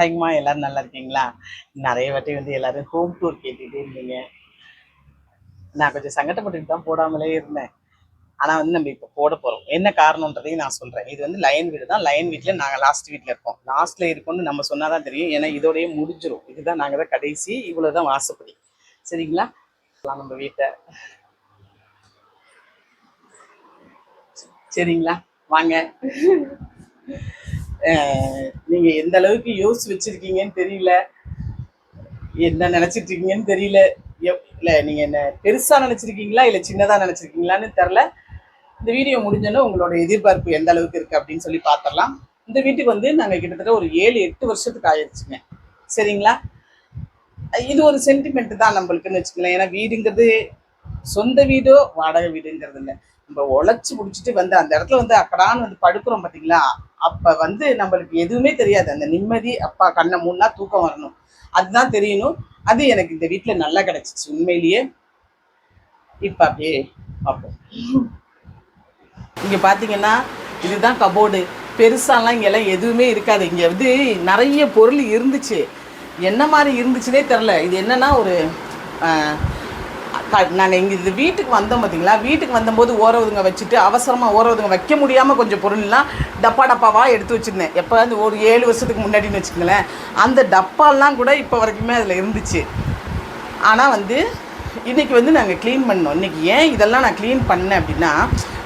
ஹைமா எல்லாரும் நல்லா இருக்கீங்களா? நிறைய வாட்டி வந்து எல்லாரும் ஹோம் டூர் கேட்டுகிட்டே இருந்தீங்க. நான் கொஞ்சம் சங்கடப்பட்டுட்டு தான் போடாமலே இருந்தேன். ஆனால் வந்து நம்ம இப்போ போட போகிறோம் என்ன காரணம்ன்றதையும் நான் சொல்கிறேன் இது வந்து லயன் வீடு தான். லயன் வீட்டில் நாங்கள் லாஸ்ட் வீட்டில் இருக்கோம். லாஸ்ட்டில் இருக்கோம்னு நம்ம சொன்னால் தான் தெரியும். ஏன்னா இதோடய முடிஞ்சிடும் இதுதான் நாங்கள் தான் கடைசி இவ்வளோ தான் வாசப்படி. சரிங்களா? நம்ம வீட்டை. சரிங்களா? வாங்க. நீங்கள் நீங்க எந்த அளவுக்கு யோசிச்சு வச்சிருக்கீங்கன்னு தெரியல. என்ன நினைச்சிட்டு இருக்கீங்கன்னு தெரியல. எப்- இல்ல நீங்க என்ன பெருசா நினைச்சிருக்கீங்களா? இல்ல சின்னதா நினைச்சிருக்கீங்களான்னு தெரில இந்த வீடியோ முடிஞ்சோன்னே உங்களோட எதிர்பார்ப்பு எந்த அளவுக்கு இருக்கு அப்படின்னு சொல்லி பார்த்துடலாம் இந்த வீட்டுக்கு வந்து நாங்க கிட்டத்தட்ட ஒரு ஏழு எட்டு வருஷத்துக்கு ஆயிடுச்சுங்க சரிங்களா? இது ஒரு சென்டிமெண்ட் தான் நம்மளுக்குன்னு வச்சுக்கலாம் ஏன்னா வீடுங்கிறது சொந்த வீடோ வாடகை வீடுங்கிறது இல்லை. நம்ம உழைச்சி முடிச்சுட்டு வந்து அந்த இடத்துல வந்து அக்கடான்னு வந்து படுக்கிறோம் பார்த்தீங்களா அப்போ வந்து நம்மளுக்கு எதுவுமே தெரியாது. அந்த நிம்மதி அப்பா கண்ணை மூணுனா தூக்கம் வரணும். அதுதான் தெரியணும். அது எனக்கு இந்த வீட்டில் நல்லா கிடைச்சிச்சு. உண்மையிலேயே இப்போ அப்படியே பார்ப்போம். இங்கே பார்த்தீங்கன்னா இதுதான் கபோர்டு பெருசாலாம் இங்கெல்லாம் எதுவுமே இருக்காது. இங்கே வந்து நிறைய பொருள் இருந்துச்சு. என்ன மாதிரி இருந்துச்சுனே தெரில இது என்னன்னா ஒரு நான் இங்கே இது வீட்டுக்கு வந்தோம் பார்த்தீங்களா வீட்டுக்கு வந்தபோது ஓர ஒதுங்க வச்சுட்டு அவசரமாக ஓர ஒதுங்க வைக்க முடியாமல் கொஞ்சம் பொருள்லாம் டப்பா டப்பாவாக எடுத்து வச்சுருந்தேன். எப்போ அந்த ஒரு ஏழு வருஷத்துக்கு முன்னாடின்னு வச்சுக்கோங்களேன். அந்த டப்பாலாம் கூட இப்போ வரைக்குமே அதில் இருந்துச்சு. ஆனால் வந்து இன்றைக்கி வந்து நாங்கள் க்ளீன் பண்ணோம். இன்னைக்கு ஏன் இதெல்லாம் நான் க்ளீன் பண்ணேன் அப்படின்னா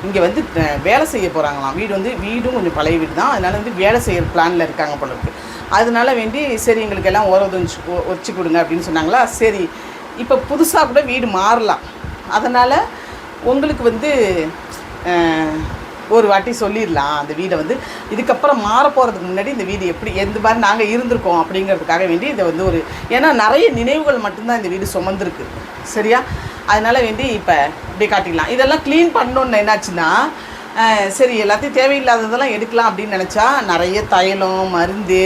இங்கே வந்து வேலை செய்ய போகிறாங்களாம் வீடு வந்து வீடும் கொஞ்சம் பழைய வீடு தான். அதனால் வந்து வேலை செய்கிற பிளானில் இருக்காங்க போல இருக்குது அதனால வேண்டி சரி எங்களுக்கு எல்லாம் ஓரது வச்சு கொடுங்க அப்படின்னு சொன்னாங்களா? சரி இப்போ புதுசாக கூட வீடு மாறலாம். அதனால் உங்களுக்கு வந்து ஒரு வாட்டி சொல்லிடலாம் அந்த வீடை வந்து. இதுக்கப்புறம் மாற போகிறதுக்கு முன்னாடி இந்த வீடு எப்படி எந்த மாதிரி நாங்கள் இருந்திருக்கோம் அப்படிங்கிறதுக்காக வேண்டி இதை வந்து ஒரு ஏன்னா நிறைய நினைவுகள் மட்டும்தான் இந்த வீடு சுமந்துருக்கு. சரியா? அதனால் வேண்டி இப்போ இப்படி காட்டிக்கலாம் இதெல்லாம் க்ளீன் பண்ணணுன்னு என்னாச்சுன்னா சரி எல்லாத்தையும் தேவையில்லாததெல்லாம் எடுக்கலாம் அப்படின்னு நினச்சா நிறைய தைலம் மருந்து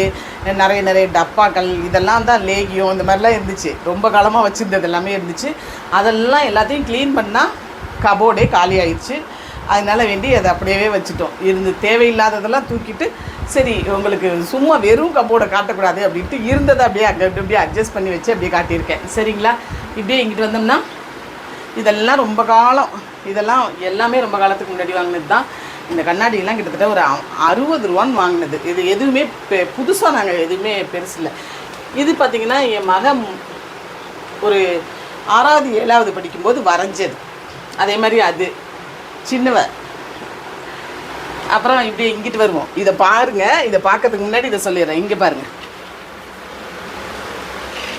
நிறைய நிறைய டப்பாக்கள் இதெல்லாம் தான் லேகியம் இந்த மாதிரிலாம் இருந்துச்சு. ரொம்ப காலமாக வச்சுருந்தது எல்லாமே இருந்துச்சு. அதெல்லாம் எல்லாத்தையும் க்ளீன் பண்ணால் கபோர்டே காலி ஆயிடுச்சு. அதனால் வேண்டி அதை அப்படியே வச்சுட்டோம். இருந்து தேவையில்லாததெல்லாம் தூக்கிட்டு சரி உங்களுக்கு சும்மா வெறும் கபோர்டை காட்டக்கூடாது அப்படின்ட்டு இருந்ததை அப்படியே அங்கே அப்படியே அட்ஜஸ்ட் பண்ணி வச்சு அப்படியே காட்டியிருக்கேன். சரிங்களா? இப்படியே இங்கிட்டு வந்தோம்னா இதெல்லாம் ரொம்ப காலம் இதெல்லாம் எல்லாமே ரொம்ப காலத்துக்கு முன்னாடி வாங்கினது தான் இந்த கண்ணாடியெல்லாம் கிட்டத்தட்ட ஒரு அறுபது ரூபான்னு வாங்கினது. இது எதுவுமே பெ புதுசாக நாங்கள் எதுவுமே பெருசு இல்லை. இது பார்த்திங்கன்னா என் மகன் ஒரு ஆறாவது ஏழாவது படிக்கும்போது வரைஞ்சது. அதே மாதிரி அது. சின்னவ. அப்புறம் இப்படி இங்கிட்டு வருவோம். இதை பாருங்க. இதை பார்க்கறதுக்கு முன்னாடி இதை சொல்லிடுறேன். இங்கே பாருங்க.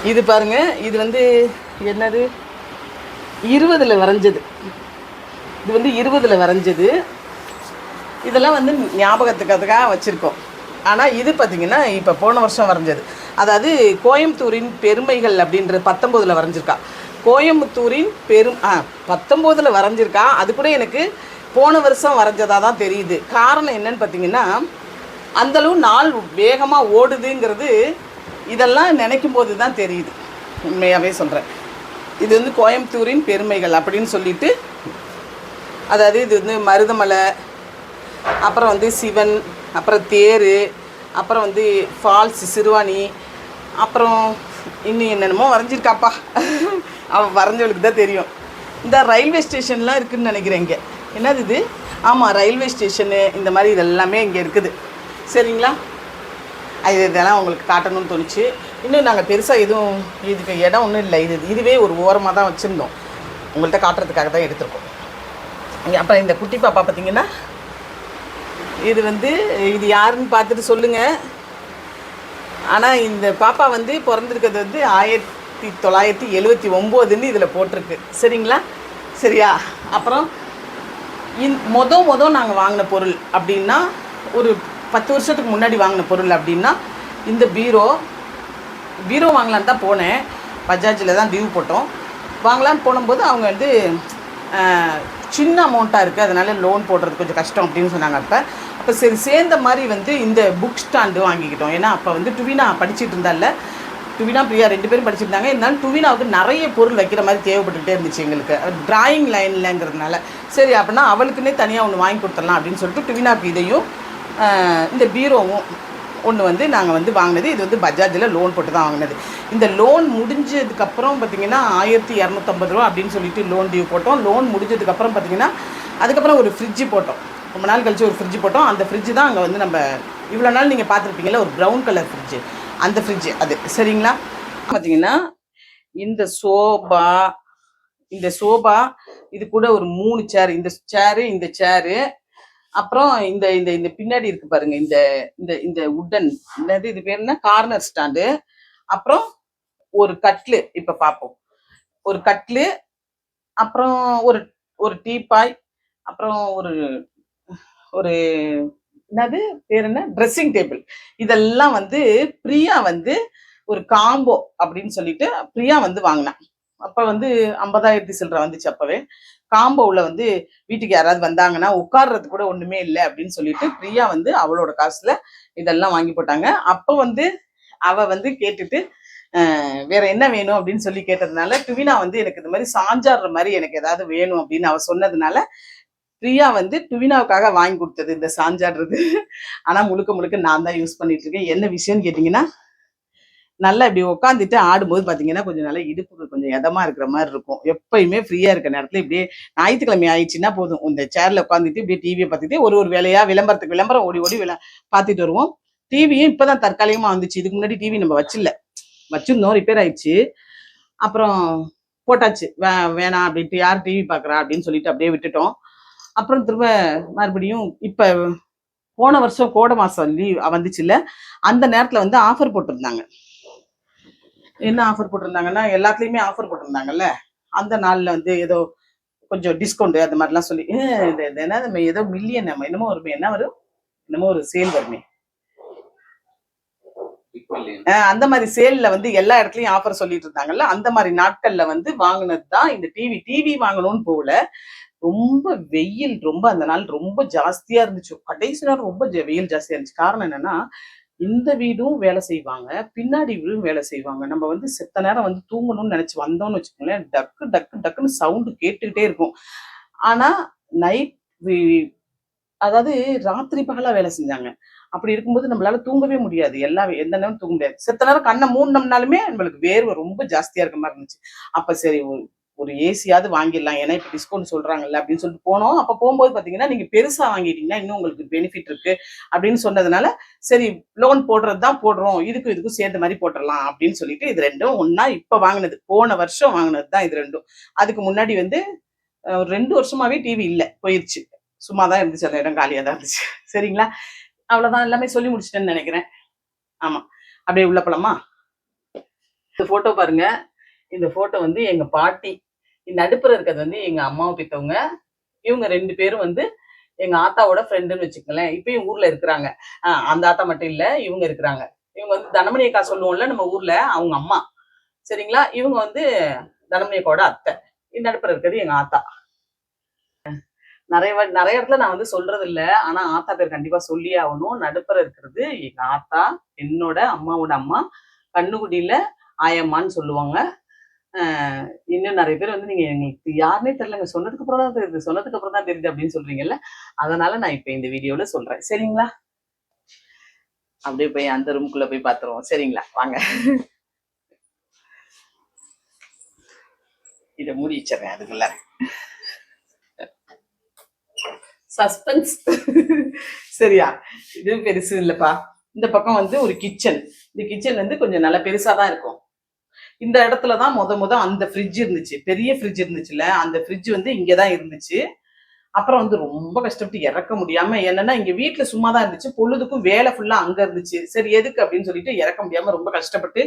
இது பாருங்க. இது வந்து என்னது? இருபதில் வரைஞ்சது. இது வந்து இருபதில் வரைஞ்சது. இதெல்லாம் வந்து ஞாபகத்துக்காக வச்சுருக்கோம். ஆனால் இது பார்த்திங்கன்னா இப்போ போன வருஷம் வரைஞ்சது. அதாவது கோயம்புத்தூரின் பெருமைகள் அப்படின்றது பத்தொம்போதில் வரைஞ்சிருக்கா. கோயம்புத்தூரின் பெரும் ஆ பத்தொம்போதில் வரைஞ்சிருக்கா. அது கூட எனக்கு போன வருஷம் வரைஞ்சதாக தான் தெரியுது. காரணம் என்னன்னு பார்த்தீங்கன்னா அந்தளவு நாள் வேகமாக ஓடுதுங்கிறது இதெல்லாம் நினைக்கும் போது தான் தெரியுது. உண்மையாகவே சொல்கிறேன் இது வந்து கோயம்புத்தூரின் பெருமைகள் அப்படின்னு சொல்லிட்டு அதாவது இது வந்து மருதமலை அப்புறம் வந்து சிவன் அப்புறம் தேர் அப்புறம் வந்து ஃபால்ஸ் சிறுவாணி அப்புறம் இன்னும் என்னென்னமோ வரைஞ்சிருக்காப்பா. அவன் வரைஞ்சவளுக்கு தான் தெரியும். இந்த ரயில்வே ஸ்டேஷன்லாம் இருக்குதுன்னு நினைக்கிறேன் இங்கே. என்னது இது? ஆமாம் ரயில்வே ஸ்டேஷனு இந்த மாதிரி இதெல்லாமே இங்கே இருக்குது. சரிங்களா? இது இதெல்லாம் உங்களுக்கு காட்டணும்னு தோணுச்சு. இன்னும் நாங்கள் பெருசாக எதுவும் இதுக்கு இடம் ஒன்றும் இல்லை. இது இதுவே ஒரு ஓரமாக தான் வச்சுருந்தோம். உங்கள்கிட்ட காட்டுறதுக்காக தான் எடுத்திருக்கோம். அப்புறம் இந்த குட்டி பாப்பா பார்த்தீங்கன்னா இது வந்து இது யாருன்னு பார்த்துட்டு சொல்லுங்கள் ஆனால் இந்த பாப்பா வந்து பிறந்திருக்கிறது வந்து ஆயிரத்தி தொள்ளாயிரத்தி எழுவத்தி ஒம்போதுன்னு இதில் போட்டிருக்கு. சரிங்களா? சரியா? அப்புறம் இந் மொத மொதல் நாங்கள் வாங்கின பொருள் அப்படின்னா ஒரு பத்து வருஷத்துக்கு முன்னாடி வாங்கின பொருள் அப்படின்னா இந்த பீரோ பீரோ வாங்கலான்னு தான் போனேன். பஜாஜில் தான் டியூ போட்டோம். வாங்கலான்னு போனும்போது அவங்க வந்து சின்ன அமௌண்ட்டாக இருக்குது அதனால லோன் போடுறது கொஞ்சம் கஷ்டம் அப்படின்னு சொன்னாங்க அப்போ. அப்போ சரி சேர்ந்த மாதிரி வந்து இந்த புக் ஸ்டாண்டு வாங்கிக்கிட்டோம். ஏன்னா அப்போ வந்து டுவினா படிச்சுட்டு இருந்தால டுவினா பிரியா ரெண்டு பேரும் படிச்சிருந்தாங்க. இருந்தாலும் டுவினாவுக்கு நிறைய பொருள் வைக்கிற மாதிரி தேவைப்பட்டுகிட்டே இருந்துச்சு எங்களுக்கு. டிராயிங் லைன்லங்கிறதுனால சரி அப்படின்னா அவளுக்குன்னே தனியாக ஒன்று வாங்கி கொடுத்துடலாம் அப்படின்னு சொல்லிட்டு டுவினாவுக்கு இதையும் இந்த பீரோவும் ஒன்று வந்து நாங்கள் வந்து வாங்கினது இது வந்து பஜாஜில் லோன் போட்டு தான் வாங்கினது. இந்த லோன் முடிஞ்சதுக்கப்புறம் பார்த்தீங்கன்னா ஆயிரத்தி இரநூத்தம்பது ரூபா அப்படின்னு சொல்லிட்டு லோன் டியூ போட்டோம். லோன் முடிஞ்சதுக்கப்புறம் பார்த்தீங்கன்னா அதுக்கப்புறம் ஒரு ஃப்ரிட்ஜு போட்டோம். ரொம்ப நாள் கழிச்சு ஒரு ஃப்ரிட்ஜ் போட்டோம். அந்த ஃப்ரிட்ஜ் தான் அங்கே வந்து நம்ம இவ்வளோ நாள் நீங்கள் பார்த்துருப்பீங்களா ஒரு ப்ரௌன் கலர் ஃப்ரிட்ஜு அந்த ஃப்ரிட்ஜு அது. சரிங்களா? பார்த்தீங்கன்னா இந்த சோபா இந்த சோபா இது கூட ஒரு மூணு சேர் இந்த சேரு இந்த சேரு அப்புறம் இந்த இந்த இந்த பின்னாடி இருக்கு பாருங்க இந்த இந்த இந்த உட்டன் என்னது இது பேர் என்ன? கார்னர் ஸ்டாண்டு அப்புறம் ஒரு கட்லு இப்ப பார்ப்போம் ஒரு கட்லு அப்புறம் ஒரு ஒரு டீப்பாய் அப்புறம் ஒரு ஒரு என்னது? பேர் என்ன? ட்ரெஸ்ஸிங் டேபிள் இதெல்லாம் வந்து பிரியா வந்து ஒரு காம்போ அப்படின்னு சொல்லிட்டு பிரியா வந்து வாங்கினான் அப்ப வந்து ஐம்பதாயிரத்தி சில்லற வந்துச்சு அப்பவே. காம்போவில் வந்து வீட்டுக்கு யாராவது வந்தாங்கன்னா உட்கார்றது கூட ஒண்ணுமே இல்லை அப்படின்னு சொல்லிட்டு பிரியா வந்து அவளோட காசுல இதெல்லாம் வாங்கி போட்டாங்க. அப்போ வந்து அவ வந்து கேட்டுட்டு வேற என்ன வேணும்? அப்படின்னு சொல்லி கேட்டதுனால டுவினா வந்து எனக்கு இந்த மாதிரி சாஞ்சாடுற மாதிரி எனக்கு ஏதாவது வேணும் அப்படின்னு அவ சொன்னதுனால பிரியா வந்து டுவினாவுக்காக வாங்கி கொடுத்தது இந்த சாஞ்சாடுறது. ஆனா முழுக்க முழுக்க நான் தான் யூஸ் பண்ணிட்டு இருக்கேன். என்ன விஷயம்னு கேட்டிங்கன்னா நல்லா இப்படி உட்காந்துட்டு ஆடும்போது பார்த்தீங்கன்னா கொஞ்சம் நல்லா இடுப்புக்கு கொஞ்சம் இதமா இருக்கிற மாதிரி இருக்கும். எப்பயுமே ஃப்ரீயா இருக்க நேரத்தில் இப்படியே ஞாயிற்றுக்கிழமை ஆயிடுச்சுன்னா போதும். இந்த சேர்ல உட்காந்துட்டு இப்படியே டிவியை பார்த்துட்டு ஒரு ஒரு வேலையா விளம்பரத்துக்கு விளம்பரம் ஓடி ஓடி விள பார்த்துட்டு வருவோம். டிவியும் இப்பதான் தற்காலிகமாக வந்துச்சு. இதுக்கு முன்னாடி டிவி நம்ம வச்சில்ல. வச்சிருந்தோம். ரிப்பேர் ஆயிடுச்சு. அப்புறம் போட்டாச்சு. வே வேணாம் அப்படின்ட்டு யார் டிவி பார்க்குறா அப்படின்னு சொல்லிட்டு அப்படியே விட்டுட்டோம். அப்புறம் திரும்ப மறுபடியும் இப்போ போன வருஷம் கோடை மாதம் லீவ் வந்துச்சுல்ல. அந்த நேரத்தில் வந்து ஆஃபர் போட்டிருந்தாங்க. என்ன ஆஃபர் போட்டிருந்தாங்கன்னா எல்லாத்துலயுமே ஆஃபர் போட்டிருந்தாங்கல்ல? அந்த நாள்ல வந்து ஏதோ கொஞ்சம் டிஸ்கவுண்ட் அந்த மாதிரிலாம் சொல்லி என்ன ஏதோ மில்லியன் நம்ம என்னமோ வருமே என்ன வரும்? என்னமோ ஒரு சேல் வருமே. அந்த மாதிரி சேல்ல வந்து எல்லா இடத்துலயும் ஆஃபர் சொல்லிட்டு இருந்தாங்கல்ல அந்த மாதிரி நாட்கள்ல வந்து வாங்கினது தான் இந்த டிவி டிவி வாங்கணும்னு போகல. ரொம்ப வெயில் ரொம்ப அந்த நாள் ரொம்ப ஜாஸ்தியா இருந்துச்சு. கடைசி நேரம் ரொம்ப வெயில் ஜாஸ்தியா இருந்துச்சு. காரணம் என்னன்னா இந்த வீடும் வேலை செய்வாங்க பின்னாடி வீடும் வேலை செய்வாங்க. நம்ம வந்து செத்த நேரம் வந்து தூங்கணும்னு நினச்சி வந்தோம்னு வச்சுக்கோங்களேன் டக்கு டக்கு டக்குன்னு சவுண்டு கேட்டுக்கிட்டே இருக்கும். ஆனால் நைட் அதாவது ராத்திரி பகலாக வேலை செஞ்சாங்க. அப்படி இருக்கும்போது நம்மளால தூங்கவே முடியாது. எல்லா எந்த நேரம் தூங்க முடியாது. செத்த நேரம் கண்ணை மூடினோம்னாலுமே நம்மளுக்கு வேர்வை ரொம்ப ஜாஸ்தியாக இருக்க மாதிரி இருந்துச்சு. அப்போ சரி ஒரு ஏசியாவது வாங்கிடலாம். ஏன்னா இப்போ டிஸ்கவுண்ட் சொல்கிறாங்கல்ல அப்படின்னு சொல்லிட்டு போனோம். அப்போ போகும்போது பார்த்தீங்கன்னா நீங்கள் பெருசாக வாங்கிட்டீங்கன்னா இன்னும் உங்களுக்கு பெனிஃபிட் இருக்குது அப்படின்னு சொன்னதுனால சரி லோன் போடுறது தான் போடுறோம். இதுக்கும் இதுக்கும் சேர்ந்த மாதிரி போட்டுடலாம் அப்படின்னு சொல்லிட்டு இது ரெண்டும் ஒன்றா இப்போ வாங்கினது. போன வருஷம் வாங்கினது தான் இது ரெண்டும். அதுக்கு முன்னாடி வந்து ஒரு ரெண்டு வருஷமாவே டிவி இல்லை. போயிருச்சு. சும்மா தான் இருந்துச்சு. அந்த இடம் காலியாக தான் இருந்துச்சு. சரிங்களா? அவ்வளோதான் எல்லாமே சொல்லி முடிச்சிட்டேன்னு நினைக்கிறேன். ஆமாம் அப்படியே உள்ள போலாமா? இந்த ஃபோட்டோ பாருங்க. இந்த ஃபோட்டோ வந்து எங்கள் பாட்டி நடுப்புற இருக்கிறது வந்து எங்க அம்மாவை பெற்றவங்க இவங்க ரெண்டு பேரும் வந்து எங்க ஆத்தாவோட ஃப்ரெண்டுன்னு வச்சுக்கங்களேன். இப்பயும் ஊர்ல இருக்கிறாங்க. அந்த ஆத்தா மட்டும் இல்ல இவங்க இருக்கிறாங்க. இவங்க வந்து தனமணி அக்கா சொல்லுவோம்ல நம்ம ஊர்ல அவங்க அம்மா. சரிங்களா? இவங்க வந்து தனமணி அக்காவோட அத்தை. நடுப்புற இருக்கிறது எங்க ஆத்தா. நிறைய நிறைய இடத்துல நான் வந்து சொல்றது இல்ல. ஆனா ஆத்தா பேர் கண்டிப்பா சொல்லி ஆகணும். நடுப்புற இருக்கிறது எங்க ஆத்தா என்னோட அம்மாவோட அம்மா. கண்ணுக்குடியில ஆயம்மான்னு சொல்லுவாங்க. இன்னும் நிறைய பேர் வந்து நீங்க எங்களுக்கு யாருன்னே தெரியலங்க. சொன்னதுக்கு அப்புறம் தான் தெரியுது. சொன்னதுக்கு அப்புறம் தான் தெரியுது அப்படின்னு சொல்றீங்கல்ல. அதனால நான் இப்ப இந்த வீடியோல சொல்றேன். சரிங்களா? அப்படியே போய் அந்த ரூமுக்குள்ள போய் பாத்துருவோம். சரிங்களா? வாங்க. இத மூடி வச்சிடறேன் அதுக்குள்ள. சஸ்பென்ஸ் சரியா? இது பெருசு இல்லப்பா. இந்த பக்கம் வந்து ஒரு கிச்சன் இந்த கிச்சன் வந்து கொஞ்சம் நல்லா பெருசா தான் இருக்கும். இந்த இடத்துல தான் முத முத அந்த ஃப்ரிட்ஜ் இருந்துச்சு. பெரிய ஃப்ரிட்ஜ் இருந்துச்சுல்ல அந்த ஃப்ரிட்ஜ் வந்து இங்கே தான் இருந்துச்சு. அப்புறம் வந்து ரொம்ப கஷ்டப்பட்டு இறக்க முடியாம என்னன்னா இங்க வீட்டுல சும்மா தான் இருந்துச்சு. பொழுதுக்கும் வேலை ஃபுல்லா அங்க இருந்துச்சு. சரி எதுக்கு அப்படின்னு சொல்லிட்டு இறக்க முடியாம ரொம்ப கஷ்டப்பட்டு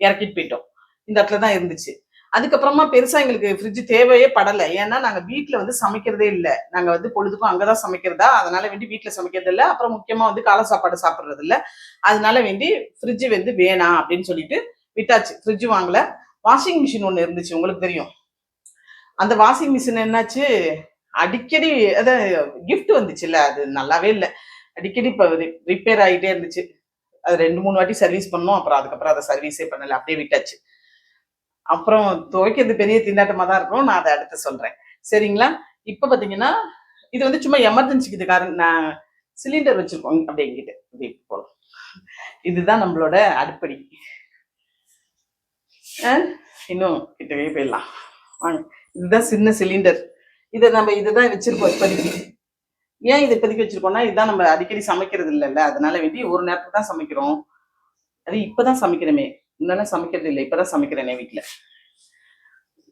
இறக்கிட்டு போயிட்டோம். இந்த இடத்துல தான் இருந்துச்சு. அதுக்கப்புறமா பெருசா எங்களுக்கு ஃப்ரிட்ஜ் தேவையே படலை. ஏன்னா நாங்க வீட்டில் வந்து சமைக்கிறதே இல்லை. நாங்க வந்து பொழுதுக்கும் அங்கதான் சமைக்கிறதா அதனால வேண்டி வீட்டில் சமைக்கிறது இல்லை. அப்புறம் முக்கியமா வந்து காலை சாப்பாடு சாப்பிட்றது இல்லை. அதனால வேண்டி ஃப்ரிட்ஜ் வந்து வேணாம் அப்படின்னு சொல்லிட்டு விட்டாச்சு ஃப்ரிட்ஜ் வாங்கல. வாஷிங் மிஷின் ஒன்று இருந்துச்சு உங்களுக்கு தெரியும். அந்த வாஷிங் மிஷின் என்னாச்சு? அடிக்கடி அதான் கிஃப்ட் வந்துச்சுல்ல அது நல்லாவே இல்லை. அடிக்கடி இப்போ ரிப்பேர் ஆகிட்டே இருந்துச்சு. அது ரெண்டு மூணு வாட்டி சர்வீஸ் பண்ணோம் அப்புறம் அதுக்கப்புறம் அதை சர்வீஸே பண்ணலை அப்படியே விட்டாச்சு. அப்புறம் துவைக்கிறது பெரிய திண்டாட்டமா தான் இருக்கும் நான் அதை அடுத்து சொல்றேன். சரிங்களா? இப்போ பார்த்தீங்கன்னா இது வந்து சும்மா எமர்ஜென்சிக்கு இது காரணம் நான் சிலிண்டர் வச்சிருக்கோம் அப்படிங்கிட்டு எங்கிட்ட போகலாம் இதுதான் நம்மளோட அடுப்படி. இன்னும் கிட்டவே போயிடலாம். வாங்க. இதுதான் சின்ன சிலிண்டர் இதை நம்ம இதுதான் வச்சிருக்கோம் இப்போதைக்கு. ஏன் இது இப்போதைக்கு வச்சிருக்கோம்னா இதுதான் நம்ம அடிக்கடி சமைக்கிறது இல்லைல்ல. அதனால வேண்டி ஒரு நேரத்துக்கு தான் சமைக்கிறோம். அது இப்பதான் சமைக்கிறோமே. இன்னும் சமைக்கிறது இல்லை. இப்பதான் சமைக்கிறேனே வீட்டுல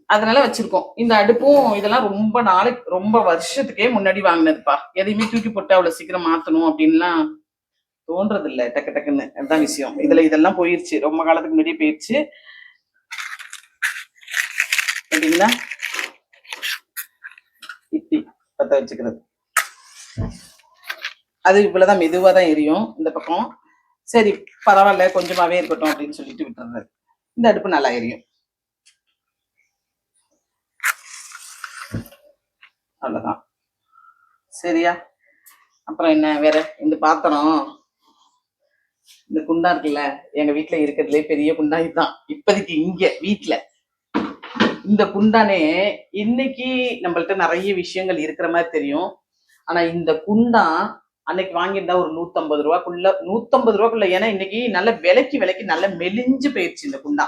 அதனால வச்சிருக்கோம். இந்த அடுப்பும் இதெல்லாம் ரொம்ப நாளைக்கு ரொம்ப வருஷத்துக்கே முன்னாடி வாங்கினதுப்பா. எதையுமே தூக்கி போட்டு அவ்வளவு சீக்கிரம் மாத்தணும் அப்படின்லாம் தோன்றது இல்லை டக்கு டக்குன்னு. அதுதான் விஷயம். இதுல இதெல்லாம் போயிருச்சு. ரொம்ப காலத்துக்கு முன்னாடியே போயிருச்சு. பார்த்தீங்களா இட்டி பத்த வச்சுக்கிறது. அது இவ்வளவுதான் மெதுவாக தான் எரியும் இந்த பக்கம். சரி பரவாயில்ல கொஞ்சமாவே இருக்கட்டும் அப்படின்னு சொல்லிட்டு விட்டுறது. இந்த அடுப்பு நல்லா எரியும். அவ்வளோதான் சரியா? அப்புறம் என்ன வேற? இந்த பாத்திரம் இந்த குண்டா இருக்குல்ல எங்க வீட்டுல இருக்கிறதுலே பெரிய குண்டா இதுதான். இப்போதைக்கு இங்க வீட்டுல இந்த குண்டானே இன்னைக்கு நம்மள்ட்ட நிறைய விஷயங்கள் இருக்கிற மாதிரி தெரியும். ஆனா இந்த குண்டான் அன்னைக்கு வாங்கியிருந்தா ஒரு நூத்தம்பது ரூபாக்குள்ள நூத்தம்பது ரூபாக்குள்ள ஏன்னா இன்னைக்கு நல்ல விலைக்கு விலைக்கு நல்ல மெலிஞ்சு போயிடுச்சு இந்த குண்டா.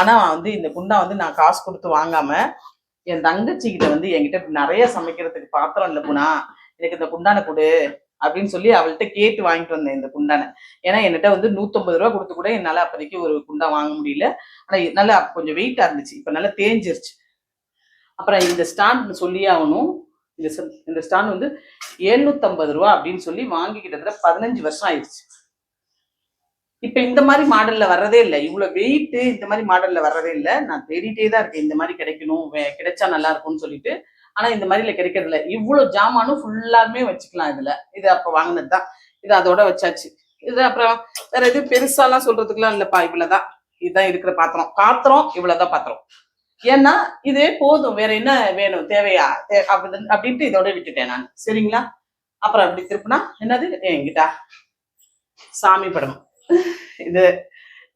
ஆனா வந்து இந்த குண்டா வந்து நான் காசு கொடுத்து வாங்காம என் தங்கச்சி கிட்ட வந்து என்கிட்ட நிறைய சமைக்கிறதுக்கு பாத்திரம் இல்லை புனா எனக்கு இந்த குண்டானை கொடு. அப்படின்னு சொல்லி அவள்கிட்ட கேட்டு வாங்கிட்டு வந்தேன் இந்த குண்டானை. ஏன்னா என்கிட்ட வந்து நூத்தம்பது ரூபா கொடுத்து கூட என்னால அப்போதைக்கு ஒரு குண்டா வாங்க முடியல. ஆனா நல்லா கொஞ்சம் வெயிட்டா இருந்துச்சு. இப்ப நல்லா தேஞ்சிருச்சு. அப்புறம் இந்த ஸ்டாண்ட் சொல்லியே ஆகணும். இந்த இந்த ஸ்டாண்ட் வந்து 750 ரூபா அப்படின்னு சொல்லி வாங்கி கிட்டத்தட்ட பதினஞ்சு வருஷம் ஆயிடுச்சு. இப்ப இந்த மாதிரி மாடல்ல வர்றதே இல்லை. இவ்வளவு வெயிட்டு இந்த மாதிரி மாடல்ல வர்றதே இல்லை. நான் தேடிட்டே தான் இருக்கேன். இந்த மாதிரி கிடைக்கணும். வே- கிடைச்சா நல்லா இருக்கும்னு சொல்லிட்டு ஆனா இந்த மாதிரில கிடைக்கிறது இல்லை. இவ்வளவு ஜாமானும் ஃபுல்லாமே வச்சுக்கலாம் இதுல. இது அப்ப வாங்கினது தான் இது அதோட வச்சாச்சு. இது அப்புறம் வேற எதுவும் பெருசாலாம் சொல்றதுக்குலாம் இல்லப்பா இவ்வளவுதான். இதுதான் இருக்கிற பாத்திரம். பாத்திரம் இவ்வளவுதான் பாத்திரம். ஏன்னா இதே போதும். வேற என்ன வேணும்? தேவையா? தே- அப்படின்ட்டு இதோட விட்டுட்டேன் நான். சரிங்களா? அப்புறம் அப்படி திருப்பினா என்னது? என்கிட்ட. சாமி படம். இது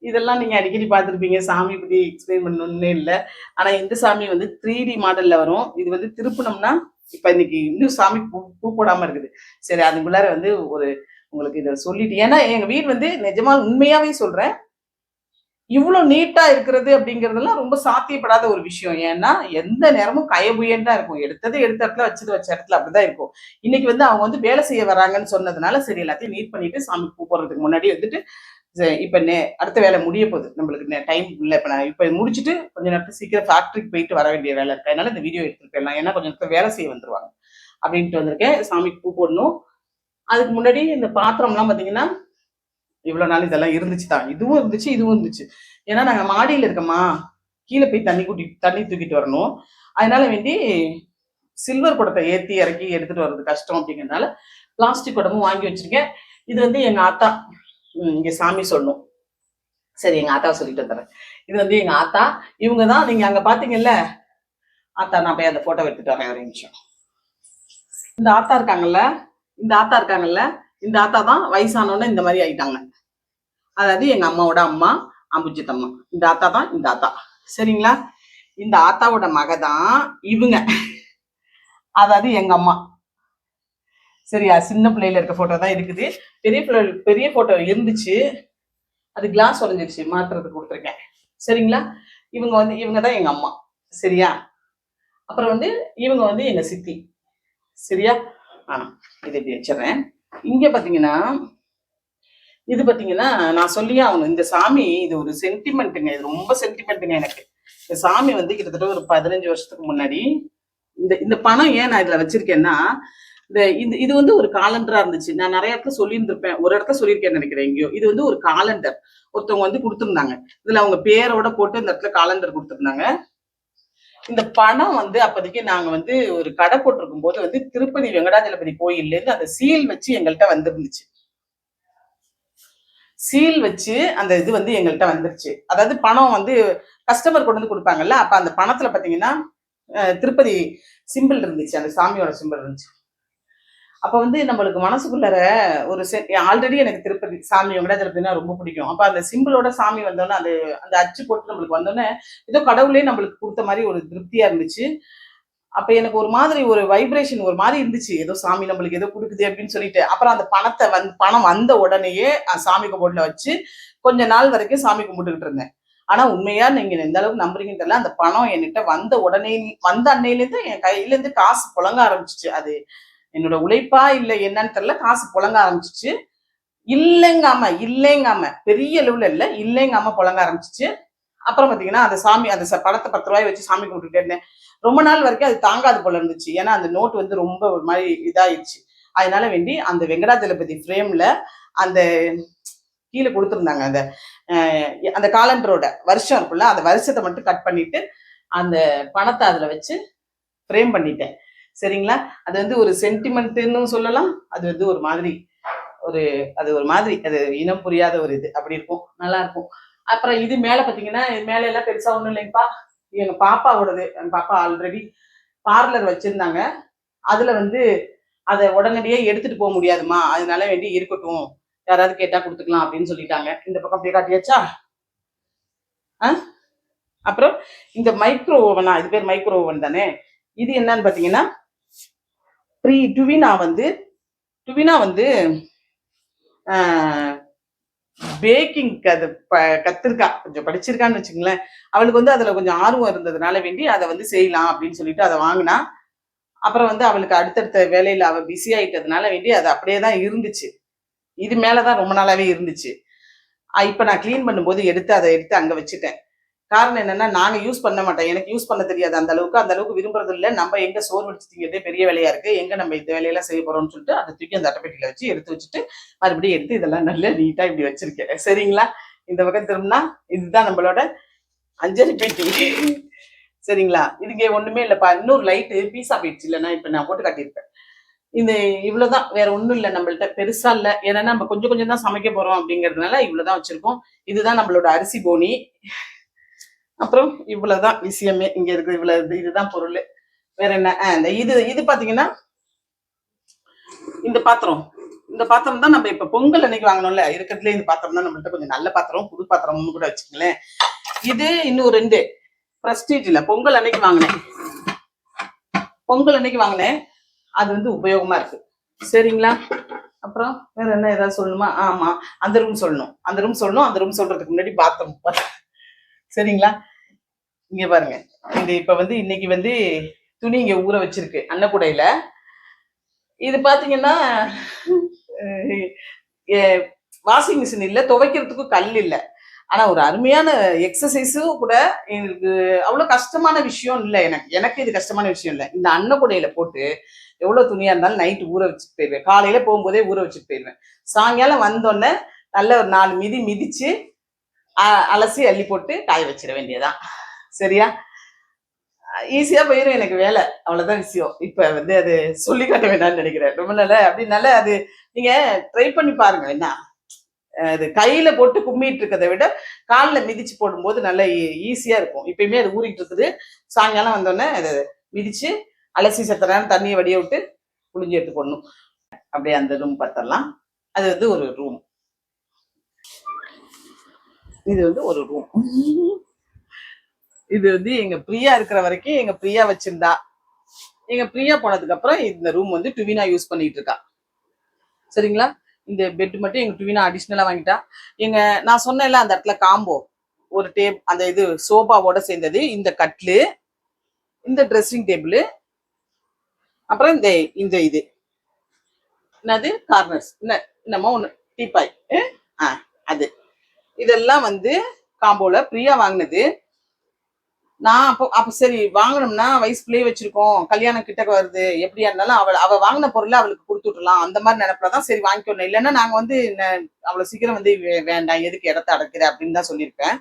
இதெல்லாம் நீங்க அடிக்கடி பார்த்துருப்பீங்க. சாமி பத்தி எக்ஸ்பிளைன் பண்ணணும்னே இல்லை. ஆனா இந்த சாமி வந்து த்ரீ டி மாடல்ல வரும். இது வந்து திருப்பினோம்னா இப்ப இன்னைக்கு இன்னும் சாமி பூ பூ போடாம இருக்குது. சரி அதுக்குள்ளார வந்து ஒரு உங்களுக்கு இதை சொல்லிட்டு ஏன்னா எங்க வீடு வந்து நிஜமா உண்மையாவே சொல்றேன். இவ்வளவு நீட்டா இருக்கிறது அப்படிங்கறதெல்லாம் ரொம்ப சாத்தியப்படாத ஒரு விஷயம். ஏன்னா எந்த நேரமும் கயபுயன் தான் இருக்கும். எடுத்தது எடுத்த இடத்துல வச்சது வச்ச இடத்துல அப்படிதான் இருக்கும். இன்னைக்கு வந்து அவங்க வந்து வேலை செய்ய வராங்கன்னு சொன்னதுனால சரி எல்லாத்தையும் நீட் பண்ணிட்டு சாமி கூப்பிடுறதுக்கு முன்னாடி வந்துட்டு இப்போ நே- அடுத்த வேலை முடிய போகுது. நம்மளுக்கு டைம் இல்லை. இப்போ நான் இப்போ முடிச்சுட்டு கொஞ்ச நேரத்தில் சீக்கிரம் ஃபேக்ட்ரிக்கு போயிட்டு வர வேண்டிய வேலை இருக்கு. அதனால இந்த வீடியோ எடுத்துகிட்டு போயிடலாம் ஏன்னா கொஞ்சம் நேரத்தில் வேலை செய்ய வந்துருவாங்க. அப்படின்ட்டு வந்திருக்கேன். சாமிக்கு பூ போடணும். அதுக்கு முன்னாடி இந்த பாத்திரம்லாம் பார்த்தீங்கன்னா இவ்வளோ நாள் இதெல்லாம் இருந்துச்சு தான். இதுவும் இருந்துச்சு இதுவும் இருந்துச்சு. ஏன்னா நாங்கள் மாடியில் இருக்கோமா கீழே போய் தண்ணி கூட்டி தண்ணி தூக்கிட்டு வரணும். அதனால வேண்டி சில்வர் குடத்தை ஏற்றி இறக்கி எடுத்துகிட்டு வர்றது கஷ்டம் அப்படிங்கறதுனால பிளாஸ்டிக் குடமும் வாங்கி வச்சிருக்கேன். இது வந்து எங்கள் ஆத்தா இங்க சாமி சொல்லணும். சரி எங்க ஆத்தா சொல்லிட்டு வந்துடுறேன். இது வந்து எங்க ஆத்தா. இவங்க தான் நீங்க அங்க பாத்தீங்கல்ல? ஆத்தா நான் போய் அந்த போட்டோ எடுத்துட்டு வரேன் ஒரு நிமிஷம். இந்த ஆத்தா இருக்காங்கல்ல? இந்த ஆத்தா இருக்காங்கல்ல? இந்த ஆத்தா தான் வயசானோன்னு இந்த மாதிரி ஆயிட்டாங்க. அதாவது எங்க அம்மாவோட அம்மா அம்புஜித்தம்மா. இந்த ஆத்தா தான் இந்த ஆத்தா. சரிங்களா? இந்த ஆத்தாவோட மக தான் இவங்க. அதாவது எங்க அம்மா. சரியா சின்ன பிள்ளையில இருக்க போட்டோ தான் இருக்குது. பெரிய பிள்ளை பெரிய போட்டோ இருந்துச்சு. அது கிளாஸ் உடஞ்சிருச்சு மாத்துறதுக்கு கொடுத்துருக்கேன். சரிங்களா? இவங்க வந்து இவங்க தான் எங்க அம்மா. சரியா? அப்புறம் வந்து இவங்க வந்து எங்க சித்தி. சரியா? ஆ இது இப்படி வச்சிடுறேன். இங்க பாத்தீங்கன்னா இது பாத்தீங்கன்னா நான் சொல்லியே ஆகணும். இந்த சாமி இது ஒரு சென்டிமெண்ட்டுங்க இது ரொம்ப சென்டிமெண்ட்டுங்க எனக்கு. இந்த சாமி வந்து கிட்டத்தட்ட ஒரு பதினஞ்சு வருஷத்துக்கு முன்னாடி இந்த இந்த பணம் ஏன் நான் இதுல வச்சிருக்கேன்னா இந்த இது இது வந்து ஒரு காலண்டரா இருந்துச்சு. நான் நிறைய இடத்துல சொல்லியிருந்திருப்பேன். ஒரு இடத்துல சொல்லியிருக்கேன்னு நினைக்கிறேன் எங்கேயோ. இது வந்து ஒரு காலண்டர் ஒருத்தவங்க வந்து கொடுத்துருந்தாங்க. இதுல அவங்க பேரோட போட்டு இந்த இடத்துல காலண்டர் கொடுத்துருந்தாங்க. இந்த பணம் வந்து அப்போதைக்கு நாங்க வந்து ஒரு கடை போட்டிருக்கும் போது வந்து திருப்பதி வெங்கடாஜலபதி கோயில்ல இருந்து அந்த சீல் வச்சு எங்கள்கிட்ட வந்துருந்துச்சு. சீல் வச்சு அந்த இது வந்து எங்கள்கிட்ட வந்துருச்சு. அதாவது பணம் வந்து கஸ்டமர் கொண்டு வந்து கொடுப்பாங்கல்ல அப்ப அந்த பணத்துல பாத்தீங்கன்னா திருப்பதி சிம்பிள் இருந்துச்சு. அந்த சாமியோட சிம்பிள் இருந்துச்சு. அப்போ வந்து நம்மளுக்கு மனசுக்குள்ளார ஒரு ஆல்ரெடி எனக்கு திருப்பதி சாமி வெங்கடாஜலபதினா ரொம்ப பிடிக்கும். அப்போ அந்த சிம்பிளோட சாமி வந்தோன்னே அது அந்த அச்சு போட்டு நம்மளுக்கு வந்தோடனே ஏதோ கடவுளே நம்மளுக்கு கொடுத்த மாதிரி ஒரு திருப்தியாக இருந்துச்சு. அப்போ எனக்கு ஒரு மாதிரி ஒரு வைப்ரேஷன் ஒரு மாதிரி இருந்துச்சு. ஏதோ சாமி நம்மளுக்கு ஏதோ கொடுக்குது அப்படின்னு சொல்லிட்டு. அப்புறம் அந்த பணத்தை வந்து பணம் வந்த உடனேயே சாமி கும்பிட்டுல வச்சு கொஞ்ச நாள் வரைக்கும் சாமி கும்பிட்டுக்கிட்டு இருந்தேன். ஆனால் உண்மையாக நீங்கள் எந்த அளவுக்கு நம்புறீங்கன்னு தெரியல. அந்த பணம் என்கிட்ட வந்த உடனே வந்த அன்னையிலேருந்து என் கையிலேருந்து காசு புழங்க ஆரம்பிச்சிச்சு. அது என்னோட உழைப்பா இல்லை என்னன்னு தெரியல காசு புழங்க ஆரம்பிச்சிச்சு. இல்லைங்காம இல்லைங்காம பெரிய அளவுல இல்லை இல்லைங்காம புழங்க ஆரம்பிச்சிச்சு. அப்புறம் பார்த்தீங்கன்னா அந்த சாமி அந்த படத்தை பத்து ரூபாய் வச்சு சாமி கும்பிட்டுட்டே இருந்தேன். ரொம்ப நாள் வரைக்கும் அது தாங்காது போல இருந்துச்சு. ஏன்னா அந்த நோட் வந்து ரொம்ப ஒரு மாதிரி இதாயிடுச்சு. அதனால வேண்டி அந்த வெங்கடாஜலபதி ஃப்ரேம்ல அந்த கீழே கொடுத்துருந்தாங்க அந்த அந்த காலண்டரோட வருஷம் இருக்குல்ல அந்த வருஷத்தை மட்டும் கட் பண்ணிட்டு அந்த பணத்தை அதில் வச்சு ஃப்ரேம் பண்ணிட்டேன். சரிங்களா? அது வந்து ஒரு சென்டிமெண்ட்னு சொல்லலாம். அது வந்து ஒரு மாதிரி ஒரு அது ஒரு மாதிரி அது இனம் புரியாத ஒரு இது. அப்படி இருக்கும். நல்லா இருக்கும். அப்புறம் இது மேலே பார்த்தீங்கன்னா இது எல்லாம் பெருசாக ஒன்றும் இல்லைங்கப்பா. எங்க பாப்பாவோடது. எங்கள் பாப்பா ஆல்ரெடி பார்லர் வச்சிருந்தாங்க. அதுல வந்து அதை உடனடியே எடுத்துட்டு போக முடியாதுமா அதனால வேண்டி இருக்கட்டும். யாராவது கேட்டா கொடுத்துக்கலாம் அப்படின்னு சொல்லிட்டாங்க. இந்த பக்கம் அப்படியே காட்டியாச்சா? ஆ? அப்புறம் இந்த மைக்ரோ ஓவனா இது பேர் மைக்ரோ ஓவன் தானே? இது என்னன்னு பாத்தீங்கன்னா ப்ரீ டுவினா வந்து டுவினா வந்து பேக்கிங் அது ப கத்திருக்கா. கொஞ்சம் படிச்சிருக்கான்னு வச்சுங்களேன் அவளுக்கு வந்து அதில் கொஞ்சம் ஆர்வம் இருந்ததுனால வேண்டி அதை வந்து செய்யலாம் அப்படின்னு சொல்லிட்டு அதை வாங்கினா அப்புறம் வந்து அவளுக்கு அடுத்தடுத்த வேலையில் அவள் பிஸி ஆகிட்டதுனால வேண்டி அது அப்படியே தான் இருந்துச்சு. இது மேலே தான் ரொம்ப நாளாகவே இருந்துச்சு. இப்போ நான் க்ளீன் பண்ணும்போது எடுத்து அதை எடுத்து அங்கே வச்சுட்டேன். காரணம் என்னன்னா நாங்க யூஸ் பண்ண மாட்டோம் எனக்கு யூஸ் பண்ண தெரியாது அந்த அளவுக்கு. அந்த அளவுக்கு விரும்புறது இல்லை நம்ம எங்க சோறு வடிச்சு பெரிய வேலையா இருக்கு. எங்க நம்ம இந்த வேலையெல்லாம் செய்ய போறோம்னு சொல்லிட்டு அதை தூக்கி அந்த அட்டைப்பெட்டியில வச்சு எடுத்து வச்சுட்டு மறுபடியும் எடுத்து இதெல்லாம் நல்லா நீட்டா இப்படி வச்சிருக்கேன். சரிங்களா? இந்த பக்கம் திரும்பினா இதுதான் நம்மளோட அஞ்சலி பெட்டி. சரிங்களா? இதுக்கு ஒண்ணுமே இல்லப்பா. இன்னொரு லைட்டு பீஸா போயிடுச்சு. இல்லைன்னா இப்ப நான் போட்டு காட்டியிருப்பேன். இந்த இவ்வளவுதான். வேற ஒண்ணும் இல்லை நம்மள்ட்ட. பெருசா இல்ல. ஏன்னா நம்ம கொஞ்சம் கொஞ்சம் தான் சமைக்க போறோம் அப்படிங்கறதுனால இவ்வளவுதான் வச்சிருக்கோம். இதுதான் நம்மளோட அரிசி போனி. அப்புறம் இவ்வளவுதான் விஷயமே. இங்க இருக்கு இவ்வளவு இதுதான் பொருள். வேற என்ன? இந்த இது இது பாத்தீங்கன்னா இந்த பாத்திரம். இந்த பாத்திரம் தான் நம்ம இப்ப பொங்கல் அன்னைக்கு வாங்கணும்ல. இருக்கிறதுல இந்த பாத்திரம் தான் நம்மள்ட்ட கொஞ்சம் நல்ல பாத்திரம் புது பாத்திரம்னு கூட வச்சுக்கங்களேன். இது இன்னும் ரெண்டு. பிரஸ்டீஜ்ல பொங்கல் அன்னைக்கு வாங்கினேன். பொங்கல் அன்னைக்கு வாங்கினேன். அது வந்து உபயோகமா இருக்கு. சரிங்களா? அப்புறம் வேற என்ன ஏதாவது சொல்லணுமா? ஆமா அந்த ரூம் சொல்லணும். அந்த ரூம் சொல்லணும் அந்த ரூம் சொல்றதுக்கு முன்னாடி பாத்ரூம் சரிங்களா? இங்க பாருங்க. இந்த இப்ப வந்து இன்னைக்கு வந்து துணி இங்க ஊற வச்சிருக்கு அன்னக்குடையில. இது பாத்தீங்கன்னா வாஷிங் மிஷின் இல்லை துவைக்கிறதுக்கு கல் இல்லை. ஆனா ஒரு அருமையான எக்ஸசைஸும் கூட எனக்கு அவ்வளவு கஷ்டமான விஷயம் இல்லை எனக்கு. எனக்கு இது கஷ்டமான விஷயம் இல்லை. இந்த அன்னக்குடையில போட்டு எவ்வளவு துணியா இருந்தாலும் நைட்டு ஊற வச்சுட்டு போயிடுவேன் காலையில போகும்போதே ஊற வச்சுட்டு போயிடுவேன் சாயங்காலம் வந்தோடனே நல்ல ஒரு நாலு மிதி மிதிச்சு அலசி அள்ளி போட்டு காய வச்சிட வேண்டியதான் சரியா? ஈஸியா போயிடும் எனக்கு வேலை. அவ்வளவுதான் விஷயம். இப்ப வந்து அது சொல்லி காட்ட வேண்டாம்னு நினைக்கிறேன். ரொம்ப நல்ல அப்படின்னால அது நீங்க ட்ரை பண்ணி பாருங்க என்ன? அது கையில போட்டு கும்மிட்டு இருக்கிறத விட காலில் மிதிச்சு போடும்போது நல்ல ஈஸியா e, இருக்கும். இப்பயுமே அது ஊறிட்டு இருக்குது. சாயங்காலம் வந்தோடனே அதை மிதிச்சு அலசி செத்த நேரம் தண்ணியை வடிய விட்டு புளிஞ்சு எடுத்து போடணும் அப்படியே அந்த ரூம் பார்த்தரலாம் அது வந்து ஒரு ரூம் இது வந்து ஒரு ரூம் இது வந்து எங்க பிரியா இருக்கிற வரைக்கும் எங்க பிரியா வச்சிருந்தா. எங்க பிரியா போனதுக்கு அப்புறம் இந்த ரூம் வந்து டுவினா யூஸ் பண்ணிட்டு இருக்கா. சரிங்களா? இந்த பெட் மட்டும் எங்க டுவினா அடிஷ்னலா வாங்கிட்டா. எங்க நான் சொன்னேன்ல அந்த இடத்துல காம்போ ஒரு டேப் அந்த இது சோபாவோட சேர்ந்தது இந்த கட்லு இந்த ட்ரெஸ்ஸிங் டேபிள் அப்புறம் இந்த இந்த இது. என்னது? கார்னர்ஸ் என்ன என்னமோ ஒன்று டீப்பாய் ஆ இதெல்லாம் வந்து காம்போல பிரியா வாங்கினது. நான் அப்போ அப்போ சரி வாங்கினோம்னா வயசு பிள்ளையே வச்சிருக்கோம். கல்யாணம் கிட்டக்க வருது. எப்படியா இருந்தாலும் அவள் அவ வாங்கின பொருளை அவளுக்கு கொடுத்து விட்டுலாம் அந்த மாதிரி நினைப்புல தான் சரி வாங்கிக்கணும் இல்லைன்னா நாங்க வந்து என்ன அவ்வளவு சீக்கிரம் வந்து வேண்டாம். எதுக்கு இடத்த அடைக்கிற அப்படின்னு தான் சொல்லியிருப்பேன்.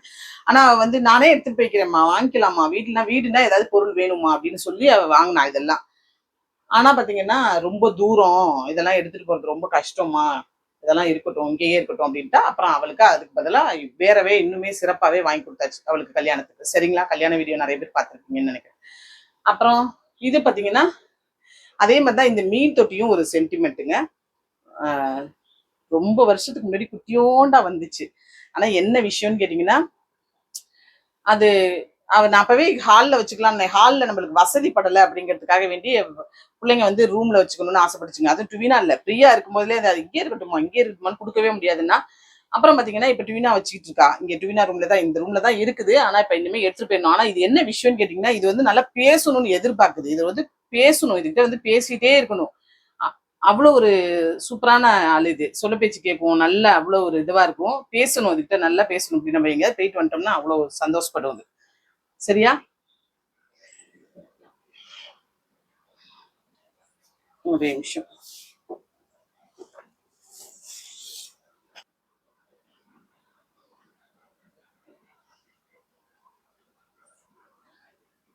ஆனா அவ வந்து நானே எடுத்துட்டு போய்க்கிறேம்மா வாங்கிக்கலாமா வீட்டுனா வீடுனா ஏதாவது பொருள் வேணுமா அப்படின்னு சொல்லி அவ வாங்கினா இதெல்லாம். ஆனா பாத்தீங்கன்னா ரொம்ப தூரம் இதெல்லாம் எடுத்துட்டு போறது ரொம்ப கஷ்டமா இதெல்லாம் இருக்கட்டும் இங்கேயே இருக்கட்டும் அப்படின்ட்டு அப்புறம் அவளுக்கு அதுக்கு பதிலா வேறவே இன்னுமே சிறப்பாவே வாங்கி கொடுத்தாச்சு அவளுக்கு கல்யாணத்துக்கு. சரிங்களா? கல்யாண வீடியோ நிறைய பேர் பார்த்துருக்கீங்கன்னு நினைக்கிறேன். அப்புறம் இது பாத்தீங்கன்னா அதே மாதிரி தான் இந்த மீன் தொட்டியும் ஒரு சென்டிமெண்ட்டுங்க ரொம்ப வருஷத்துக்கு முன்னாடி குட்டியோண்டா வந்துச்சு. ஆனா என்ன விஷயம்னு கேட்டீங்கன்னா அது நான் அப்பவே ஹாலில் வச்சுக்கலாம் ஹாலில் நம்மளுக்கு வசதி படலை அப்படிங்கிறதுக்காக வேண்டி பிள்ளைங்க வந்து ரூம்ல வச்சுக்கணும்னு ஆசைப்படுச்சுங்க. அதுவும் டுவினா இல்லை. ஃப்ரீயா இருக்கும்போதுலேயே அது இங்கே இருக்கட்டுமா? இங்கே இருக்குமான்னு கொடுக்கவே முடியாதுன்னா அப்புறம் பாத்தீங்கன்னா இப்போ ட்வினா வச்சுக்கிட்டு இருக்கா. இங்கே ட்வினா ரூம்ல தான் இந்த ரூம்ல தான் இருக்குது. ஆனா இப்ப இனிமேல் எடுத்துட்டு போயிடணும். ஆனால் இது என்ன விஷயம்னு கேட்டிங்கன்னா இது வந்து நல்லா பேசணும்னு எதிர்பார்க்குது. இது வந்து பேசணும். இதுகிட்ட வந்து பேசிட்டே இருக்கணும். அவ்வளோ அவ்வளவு ஒரு சூப்பரான ஆள் இது. சொல்ல பேச்சு கேட்கும் நல்ல அவ்வளோ ஒரு இதுவா இருக்கும். பேசணும். இதுகிட்ட நல்லா பேசணும். அப்படி நம்ம எங்கேயாவது போயிட்டு வந்துட்டோம்னா அவ்வளவு சந்தோஷப்படும் சரியா? ஒரே நிமிஷம்.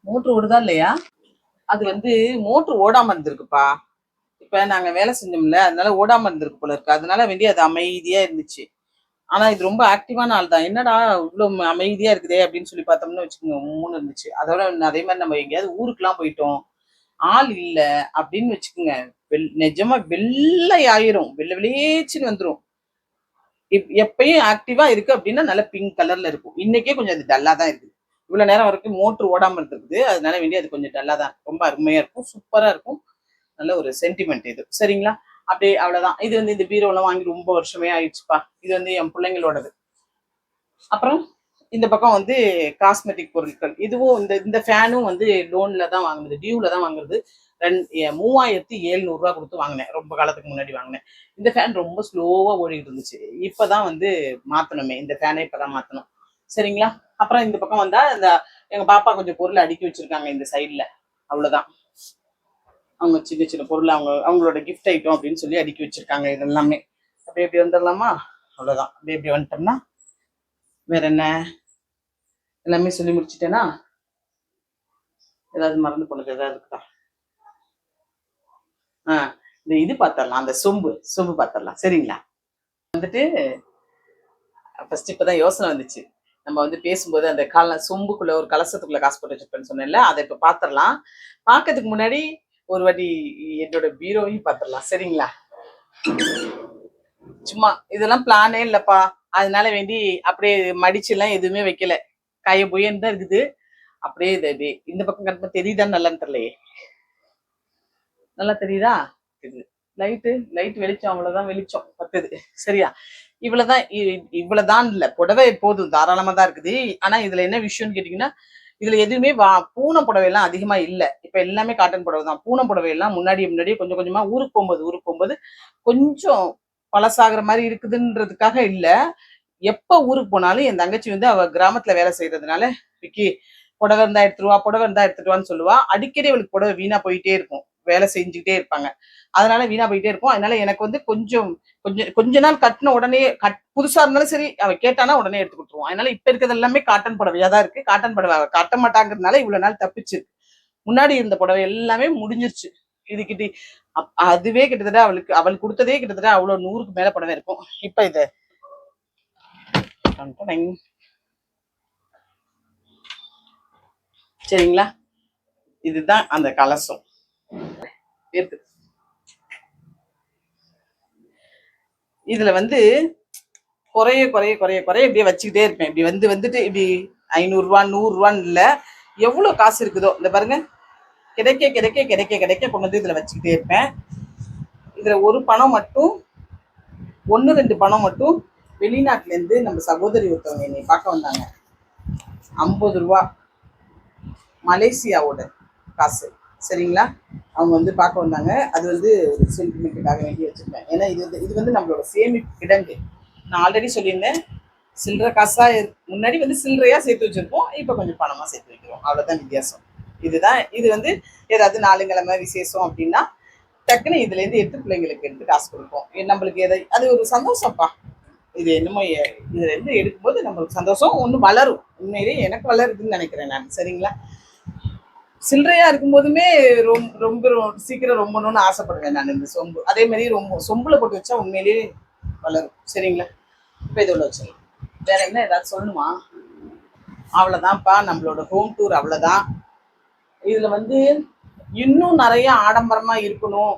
மோட்ரு ஓடுதா இல்லையா? அது வந்து மோட்ரு ஓடாம இருந்திருக்குப்பா. இப்ப நாங்க வேலை செஞ்சோம்ல அதனால ஓடாம இருந்திருக்கு போல இருக்கு. அதனால வேண்டி அது அமைதியா இருந்துச்சு. ஆனா இது ரொம்ப ஆக்டிவான ஆள் தான் என்னடா இவ்வளவு அமைதியா இருக்குதே அப்படின்னு சொல்லி பார்த்தோம்னு வச்சுக்கோங்க மூணு இருந்துச்சு. அதோட அதே மாதிரி நம்ம எங்கேயாவது ஊருக்குலாம் போயிட்டோம். ஆள் இல்ல அப்படின்னு வச்சுக்கோங்க வெள் நிஜமா வெள்ளை ஆயிரும் வெள்ளை வெளியேச்சுன்னு வந்துரும். எப்பயும் ஆக்டிவா இருக்கு அப்படின்னா நல்ல பிங்க் கலர்ல இருக்கும். இன்னைக்கே கொஞ்சம் அது டல்லா தான் இருக்குது. இவ்வளவு நேரம் வரைக்கும் மோட்ரு ஓடாம இருந்திருக்குது அதனால வேண்டிய அது கொஞ்சம் டல்லா தான் ரொம்ப அருமையா இருக்கும். சூப்பரா இருக்கும். நல்ல ஒரு சென்டிமெண்ட் இது. சரிங்களா? அப்படியே அவ்வளவுதான். இது வந்து இந்த பீரோலாம் வாங்கி ரொம்ப வருஷமே ஆயிடுச்சுப்பா. இது வந்து என் பிள்ளைங்களோடது. அப்புறம் இந்த பக்கம் வந்து காஸ்மெட்டிக் பொருட்கள். இதுவும் இந்த இந்த ஃபேனும் வந்து லோன்ல தான் வாங்குனது. டியூல தான் வாங்குறது. ரெண்டு மூவாயிரத்தி ஏழ்நூறுரூவா கொடுத்து வாங்கினேன். ரொம்ப காலத்துக்கு முன்னாடி வாங்கினேன். இந்த ஃபேன் ரொம்ப ஸ்லோவாக ஓடிக்கிட்டு இருந்துச்சு. இப்பதான் வந்து மாற்றணுமே இந்த ஃபேனை இப்பதான் மாற்றணும் சரிங்களா? அப்புறம் இந்த பக்கம் வந்தால் இந்த எங்க பாப்பா கொஞ்சம் பொருள் அடுக்கி வச்சிருக்காங்க இந்த சைடில் அவ்வளோதான் அவங்க சின்ன சின்ன பொருள் அவங்க அவங்களோட கிஃப்ட் ஐட்டம் அப்படின்னு சொல்லி அடுக்கி வச்சிருக்காங்க இது எல்லாமே அப்படியே இப்படி வந்துடலாமா? அவ்வளோதான் அப்படியே இப்படி வந்துட்டோம்னா வேற என்ன? எல்லாமே சொல்லி முடிச்சிட்டேனா? ஏதாவது மறந்து போனது ஏதாவது இருக்குதா ஆ இந்த இது பார்த்துடலாம் அந்த சொம்பு சொம்பு பார்த்துடலாம் சரிங்களா? வந்துட்டு ஃபர்ஸ்ட் இப்போதான் யோசனை வந்துச்சு. நம்ம வந்து பேசும்போது அந்த கல சொம்புக்குள்ள ஒரு கலசத்துக்குள்ள காசு போட்டு வச்சிருப்பேன்னு சொன்னேன்ல அதை இப்போ பார்த்துடலாம் பார்க்கறதுக்கு முன்னாடி ஒரு வாட்டி என்னோட பீரோவையும் பார்த்துடலாம். சரிங்களா? சும்மா இதெல்லாம் பிளானே இல்லப்பா. அதனால வேண்டி அப்படியே மடிச்சு எல்லாம் எதுவுமே வைக்கல. கைய போயின்னு தான் இருக்குது. அப்படியே இது அப்படியே இந்த பக்கம் கண்டிப்பா தெரியுதா நல்லான்னு தெரியலையே. நல்லா தெரியுதா? தெரியுது. லைட்டு லைட் வெளிச்சம் அவ்வளவுதான் வெளிச்சம். பத்துது. சரியா? இவ்வளோதான் இவ்வளோதான் இவ்வளவுதான் இல்ல. புடவை போதும். தாராளமா தான் இருக்குது. ஆனா இதுல என்ன விஷயம்னு கேட்டிங்கன்னா இதுல எதுவுமே வா பூனை புடவை எல்லாம் அதிகமா இல்ல. இப்ப எல்லாமே காட்டன் புடவை தான். பூனை புடவை எல்லாம் முன்னாடி முன்னாடியே கொஞ்சம் கொஞ்சமா ஊருக்கு போகும்போது ஊருக்கு போகும்போது கொஞ்சம் பழசாகிற மாதிரி இருக்குதுன்றதுக்காக இல்ல. எப்ப ஊருக்கு போனாலும் என் தங்கச்சி வந்து அவ கிராமத்துல வேலை செய்யறதுனால விக்கி புடவை இருந்தா எடுத்துருவா வா புடவை இருந்தா எடுத்துட்டு வான்னு சொல்லுவா. அடிக்கடி அவளுக்கு புடவை வீணா போயிட்டே இருக்கும். வேலை செஞ்சுக்கிட்டே இருப்பாங்க. அதனால வீணா போயிட்டே இருக்கும். அதனால எனக்கு வந்து கொஞ்சம் கொஞ்சம் கொஞ்ச நாள் கட்டின உடனே கட் புதுசா இருந்தாலும் சரி அவ கேட்டானா உடனே எடுத்து கொடுத்துருவோம். அதனால இப்ப இருக்கிறது எல்லாமே காட்டன் புடவையா தான் இருக்கு. காட்டன் புடவை அவ கட்ட மாட்டாங்கிறதுனால இவ்வளவு நாள் தப்பிச்சு முன்னாடி இருந்த புடவை எல்லாமே முடிஞ்சிருச்சு. இதுக்கிட்ட அப்- அதுவே கிட்டத்தட்ட அவளுக்கு அவள் கொடுத்ததே கிட்டத்தட்ட அவ்வளவு நூறுக்கு மேல புடவை இருக்கும். இப்ப இது. சரிங்களா? இதுதான் அந்த கலசம். பேருக்கு. இதுல வந்து குறைய குறைய குறைய குறைய இப்படியே வச்சுக்கிட்டே இருப்பேன். இப்படி வந்து வந்துட்டு இப்படி ஐநூறுரூவா நூறுரூவான்னு இல்லை எவ்வளோ காசு இருக்குதோ இந்த பாருங்க. கிடைக்க கிடைக்க கிடைக்க கிடைக்க கொண்டு வந்து இதில் வச்சுக்கிட்டே இருப்பேன். இதில் ஒரு பணம் மட்டும் ஒன்று ரெண்டு பணம் மட்டும் வெளிநாட்டிலேருந்து நம்ம சகோதரி ஒருத்தவங்க என்னை பார்க்க வந்தாங்க. ஐம்பது ரூபா மலேசியாவோட காசு. சரிங்களா? அவங்க வந்து பார்க்க வந்தாங்க. அது வந்து ஒரு சென்டிமெண்ட்டுக்காக வேண்டி வச்சுருப்பேன் ஏன்னா இது வந்து இது வந்து நம்மளோட சேமிப்பு கிடங்கு. நான் ஆல்ரெடி சொல்லியிருந்தேன். சில்லற காசாக முன்னாடி வந்து சில்லறையாக சேர்த்து வச்சிருப்போம். இப்போ கொஞ்சம் பணமாக சேர்த்து வைக்கிறோம். அவ்வளோதான் வித்தியாசம். இதுதான் இது வந்து ஏதாவது நாளுங்கிழமை விசேஷம் அப்படின்னா டக்குன்னு இதுலேருந்து எடுத்து பிள்ளைங்களுக்கு எடுத்து காசு கொடுப்போம். நம்மளுக்கு எதை அது ஒரு சந்தோஷம்ப்பா. இது என்னமோ இதுலேருந்து எடுக்கும்போது நம்மளுக்கு சந்தோஷம் ஒன்று வளரும். உண்மையிலேயே எனக்கு வளருதுன்னு நினைக்கிறேன் நான். சரிங்களா? சில்லறையா இருக்கும்போதுமே ரொம்ப ரொம்ப சீக்கிரம் ரொம்பணும்னு ஆசைப்படுவேன் நான் இந்த சொம்பு. அதே மாதிரி ரொம்ப சொம்புல போட்டு வச்சா உண்மையிலேயே வளரும். சரிங்களா? இப்போ இது உள்ள வச்சிடலாம். வேற என்ன ஏதாவது சொல்லணுமா? அவ்வளோதான்ப்பா நம்மளோட ஹோம் டூர் அவ்வளோதான் இதுல வந்து இன்னும் நிறைய ஆடம்பரமா இருக்கணும்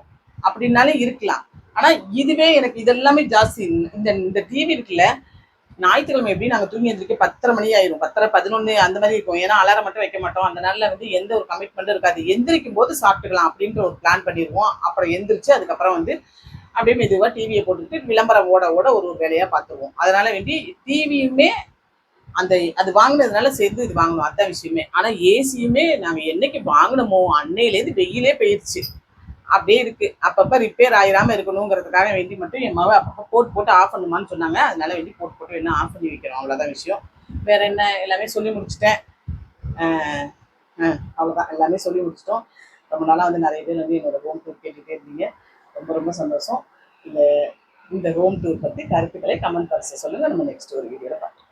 அப்படின்னாலே இருக்கலாம். ஆனா இதுவே எனக்கு இதெல்லாமே ஜாஸ்தி. இந்த இந்த டிவி இருக்குல்ல ஞாயிற்றுக்கிழமை எப்படி நாங்கள் தூங்கி எந்திரிக்க பத்தரை மணி ஆயிரும். பத்தரை பதினொன்று அந்த மாதிரி இருக்கும். ஏன்னா அலாரம் மட்டும் வைக்க மாட்டோம். அந்த நாளில் வந்து எந்த ஒரு கமிட்மெண்ட்டும் இருக்காது. எந்திரிக்கும் போது சாப்பிட்டுக்கலாம் அப்படின்ற ஒரு பிளான் பண்ணிடுவோம் அப்புறம் எந்திரிச்சு அதுக்கப்புறம் வந்து அப்படியே மெதுவாக டிவியை போட்டுக்கிட்டு விளம்பரம் ஓட ஓட ஒரு ஒரு வேலையாக பார்த்துருவோம். அதனால வேண்டி டிவியுமே அந்த அது வாங்கினதுனால சேர்ந்து இது வாங்கணும். அதான் விஷயமே. ஆனால் ஏசியுமே நாங்கள் என்னைக்கு வாங்கினோமோ அன்னையிலேருந்து வெயிலே போயிடுச்சு அப்படியே இருக்கு. அப்பப்போ ரிப்பேர் ஆயிராம இருக்கணுங்கிறதுக்காக வேண்டி மட்டும் என் மாவை அப்பப்போ போட்டு போட்டு ஆஃப் பண்ணுமான்னு சொன்னாங்க. அதனால வேண்டி போட்டு போட்டு வேணும் ஆஃப் பண்ணி வைக்கிறோம். அவ்வளோதான் விஷயம். வேற என்ன? எல்லாமே சொல்லி முடிச்சிட்டேன். அவ்வளோதான் எல்லாமே சொல்லி முடிச்சிட்டோம். ரொம்ப நாளாக வந்து நிறைய பேர் வந்து என்னோட ஹோம் டூர் கேட்டுகிட்டே இருந்தீங்க. ரொம்ப ரொம்ப சந்தோஷம். இந்த இந்த ஹோம் டூர் பற்றி கருத்துக்களை கமெண்ட் பாக்ஸில் சொல்லுங்கள் நம்ம நெக்ஸ்ட் ஒரு வீடியோவில் பார்க்கலாம்.